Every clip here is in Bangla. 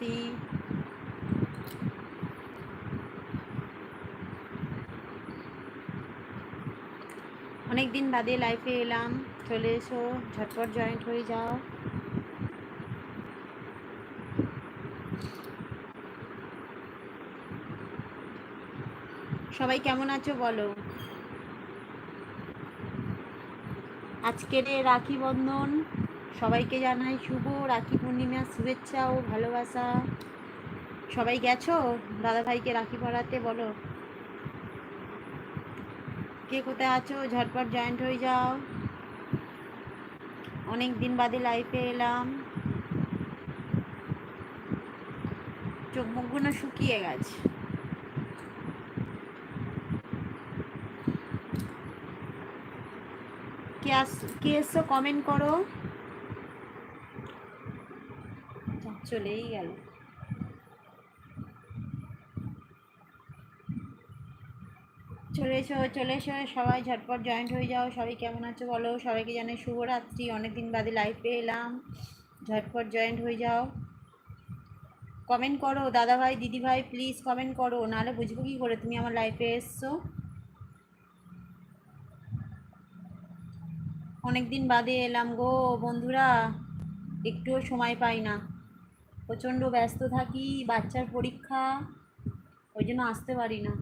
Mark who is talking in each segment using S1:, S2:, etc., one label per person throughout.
S1: শুভরাত্রি অনেক দিন বাদে লাইফে এলাম, চলে এসো, ঝটপট জয়েন্ট হয়ে যাও। সবাই কেমন আছো বলো? আজকের রাখি বন্ধন সবাইকে জানাই শুভ রাখি পূর্ণিমার শুভেচ্ছা ও ভালোবাসা। সবাই গেছো? দাদা ভাইকে রাখি পরাতে বলো। কে কোথায় আছো? ঝটপট জয়েন্ট হয়ে যাও। অনেক দিন বাদে লাইফে এলাম। চোখ মুখগুলো শুকিয়ে গেছে। কে আস, কে এসছো কমেন্ট করো। চলেই গেল। চলে এসো চলে এসো, সবাই ঝটপট জয়েন্ট হয়ে যাও। সবাই কেমন আছো বলো? সবাইকে জানাই শুভরাত্রি। অনেকদিন বাদে লাইফে এলাম। ঝটপট জয়েন্ট হয়ে যাও। কমেন্ট করো দাদা ভাই দিদি ভাই প্লিজ কমেন্ট করো। নাহলে বুঝব কি করে? তুমি আমার লাইফে এসছো। অনেকদিন বাদে এলাম গো বন্ধুরা। একটুও সময় পাই না। প্রচণ্ড ব্যস্ত থাকি, বাচ্চার পরীক্ষা, ওই জন্য আসতে পারি না।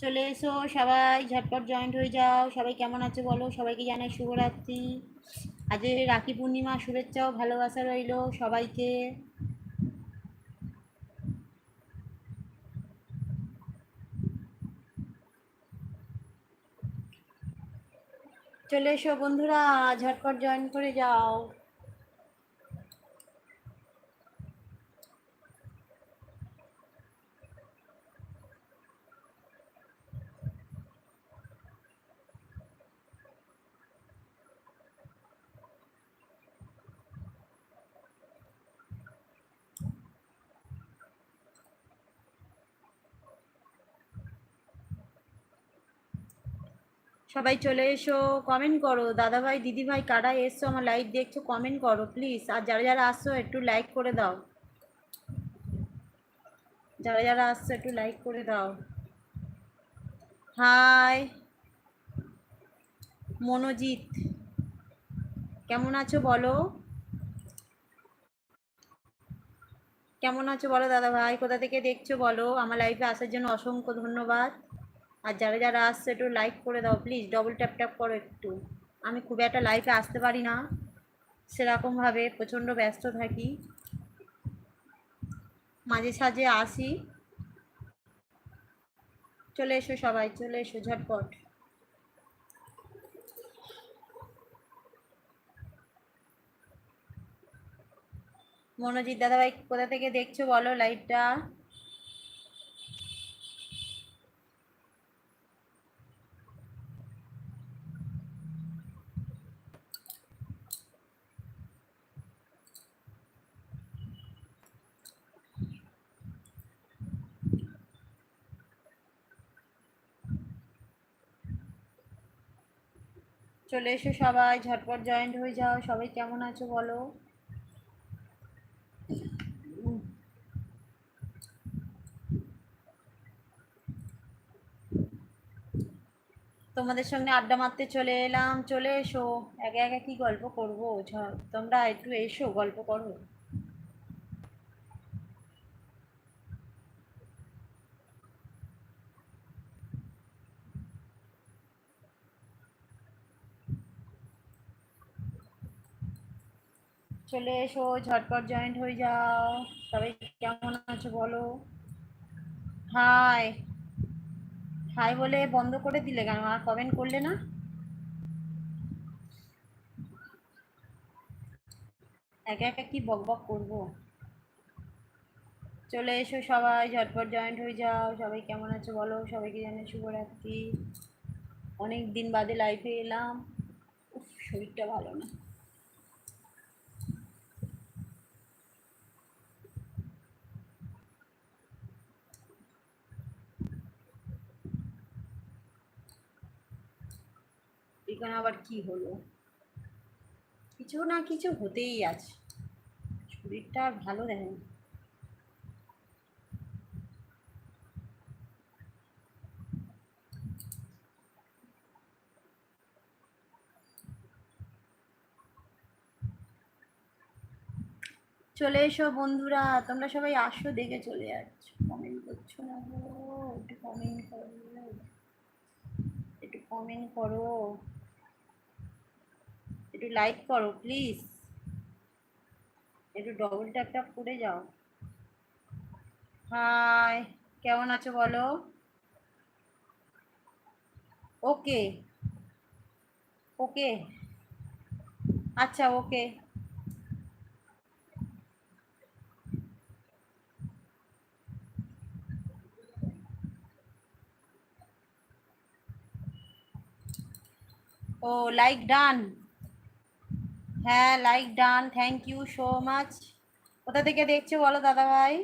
S1: চলে এসো সবাই, ঝটপট জয়েন্ট হয়ে যাও। সবাই কেমন আছে বলো? সবাইকে জানাই শুভরাত্রি। আজ রাখি পূর্ণিমা শুভেচ্ছাও ভালোবাসা রইল সবাইকে। চলে এসো বন্ধুরা ঝটপট জয়েন করে যাও। সবাই চলে এসো কমেন্ট করো। দাদা ভাই দিদি ভাই কারা এসছো আমার লাইভ দেখছ কমেন্ট করো প্লিজ আর যারা যারা আসছো, একটু লাইক করে দাও। যারা যারা আসছো, একটু লাইক করে দাও। হাই মনোজিৎ। কেমন আছো বলো? কেমন আছো বলো দাদা ভাই কোথা থেকে দেখছ বলো? আমার লাইফে আসার জন্য অসংখ্য ধন্যবাদ। আর যারা যারা আসছে একটু লাইক করে দাও প্লিজ ডবল ট্যাপ ট্যাপ করো একটু। আমি খুব একটা লাইফে আসতে পারি না। সেরকমভাবে প্রচণ্ড ব্যস্ত থাকি। মাঝে সাঝে আসি। চলে এসো সবাই, চলে এসো ঝটপট। মনোজিৎ দাদাভাই, কোথা থেকে দেখছ বলো লাইভটা চলে এসো সবাই, ঝটপট জয়েন্ট হয়ে যাও। সবাই কেমন আছো বলো? তোমাদের সঙ্গে আড্ডা মারতে চলে এলাম। চলে এসো। একা একা কি গল্প করব? তোমরা একটু এসো, গল্প করো। চলে এসো, ঝটপট জয়েন্ট হয়ে যাও। সবাই কেমন আছো বলো? হাই হাই বলে বন্ধ করে দিলে কেন? আর কমেন্ট করলে না? একা একা কি বক বক করব? চলে এসো সবাই, ঝটপট জয়েন্ট হয়ে যাও। সবাই কেমন আছো বলো? সবাইকে জানে শুভরাত্রি। অনেক দিন বাদে লাইফে এলাম। শরীরটা ভালো না। এখানে আবার কি হলো? কিছু না কিছু হতেই আছে। শরীরটা ভালো দেখেন। চলে এসো বন্ধুরা, তোমরা সবাই আসো, দেখে চলে যাচ্ছ। কমেন্ট করছ না গো? একটু কমেন্ট করো। একটু কমেন্ট করো। একটু লাইক করো প্লিজ একটু ডবল ট্যাপ ট্যাপ করে যাও। হাই কেমন আছো বলো? ওকে ওকে আচ্ছা ওকে ও লাইক ডান হ্যাঁ like done thank you so much কোথা থেকে দেখছ বলো দাদা ভাই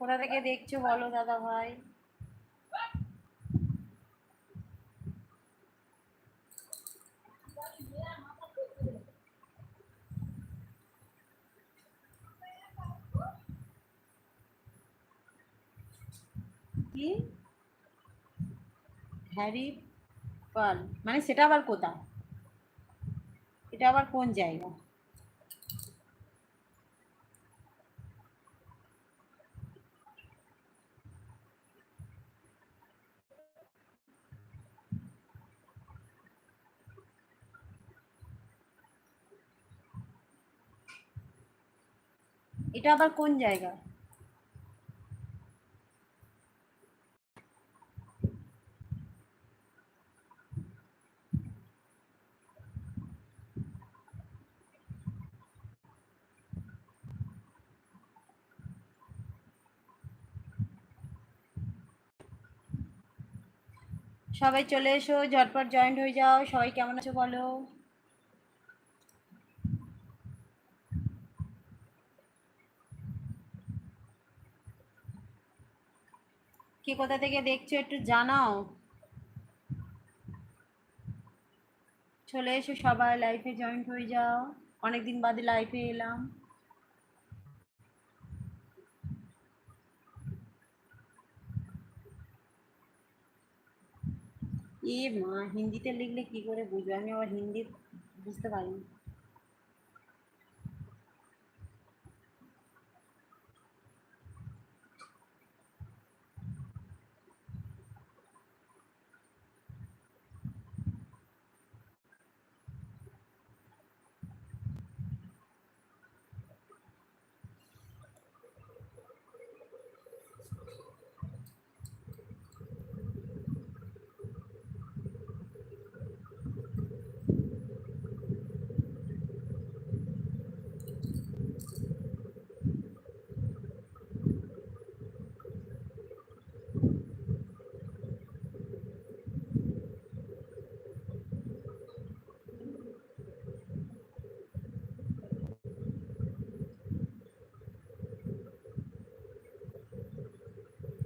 S1: কোথা থেকে দেখছ বলো দাদা ভাই কি হ্যারি পাল মানে সেটা আবার কোথায় এটা আবার কোন জায়গা এটা আবার কোন জায়গা সবাই চলে এসো, ঝটপট জয়েন্ট হয়ে যাও। সবাই কেমন আছো বলো? কে কোথা থেকে দেখছ একটু জানাও। চলে এসো সবাই লাইফে জয়েন্ট হয়ে যাও। অনেকদিন বাদে লাইফে এলাম। এ মা হিন্দিতে লিখলে কি করে বুঝব আমি আবার হিন্দি বুঝতে পারিনি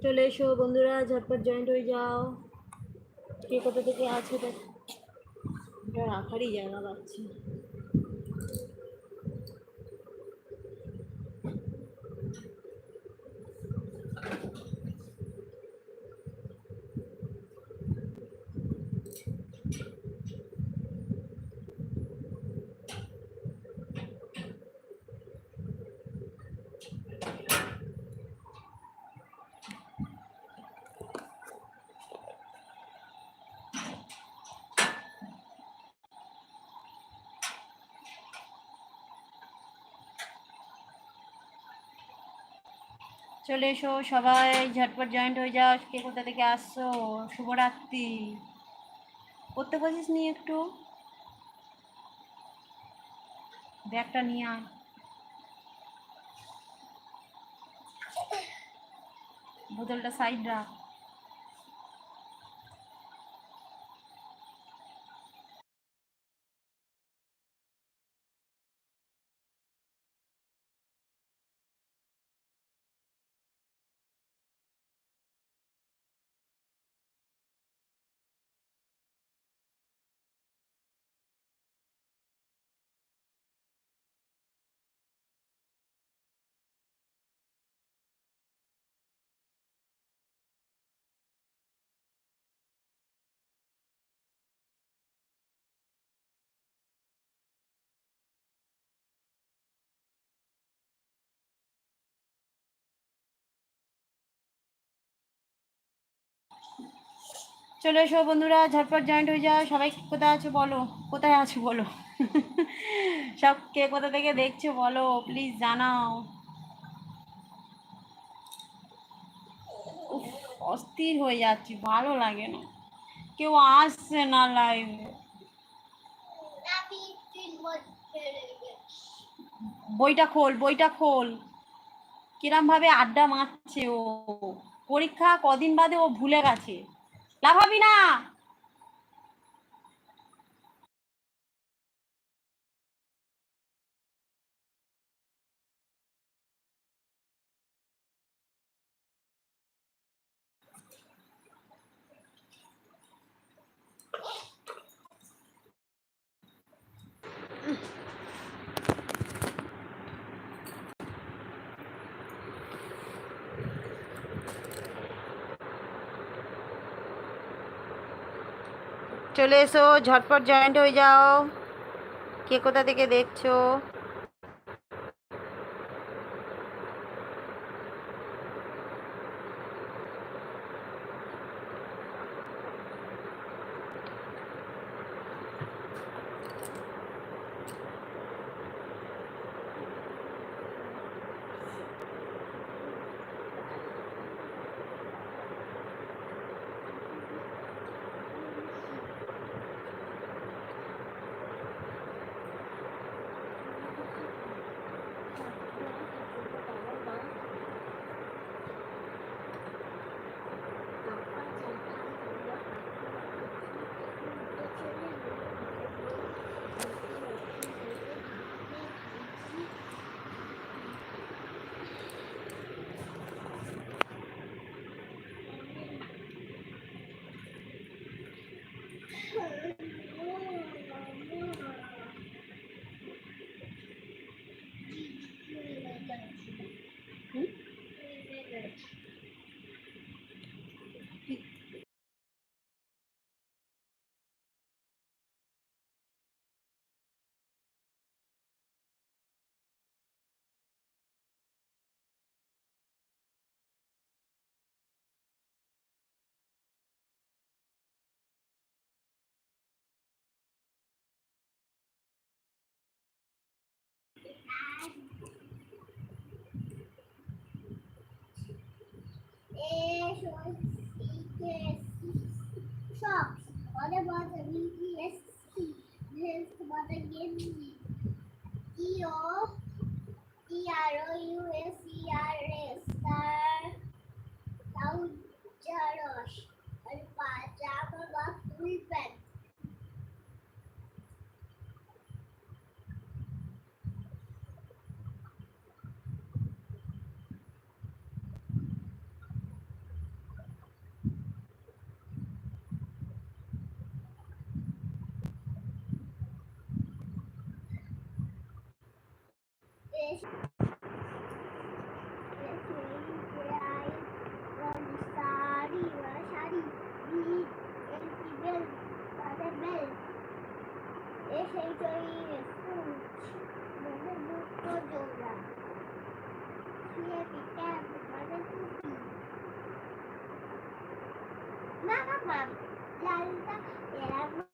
S1: চলে এসো বন্ধুরা ঝটপট জয়েন্ট হয়ে যাও। কে কোথা থেকে আছে রাখারই জায়গা পাচ্ছি। চলে এসো সবাই, ঝটপট জয়েন্ট হয়ে যাও, কে কোথা থেকে আসছো? শুভরাত্রি। করতে বলছিস নি একটু? ব্যাগটা নিয়ে আয়। বোতলটা সাইড রাখ। চলে এসো বন্ধুরা, ঝটপট জয়েন্ট হয়ে যাও। সবাই কোথায় আছো বলো? কোথায় আছো বলো? সব কে কোথা থেকে দেখছ বলো প্লিজ জানাও। অস্থির হয়ে যাচ্ছি, ভালো লাগে না। কেউ আসছে না লাইভে বইটা খোল বইটা খোল। কিরম ভাবে আড্ডা মারছে ও? পরীক্ষা কদিন বাদে ও ভুলে গেছে। লাভাবি না। চলে এসো ঝটপট জয়েন্ট হয়ে যাও। কে কোথা থেকে দেখছ?
S2: ETS shops. What about the VTSC? This is what again? EO, ERO, US. Mamá, la alta de la